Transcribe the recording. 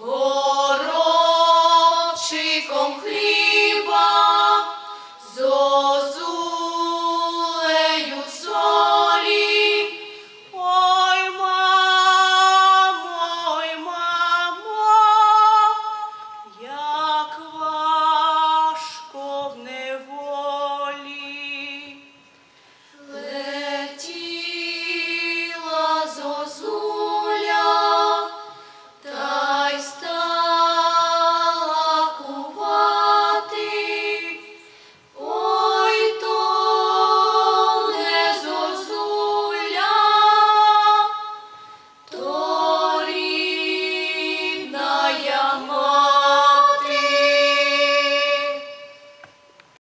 горобчиком хліба.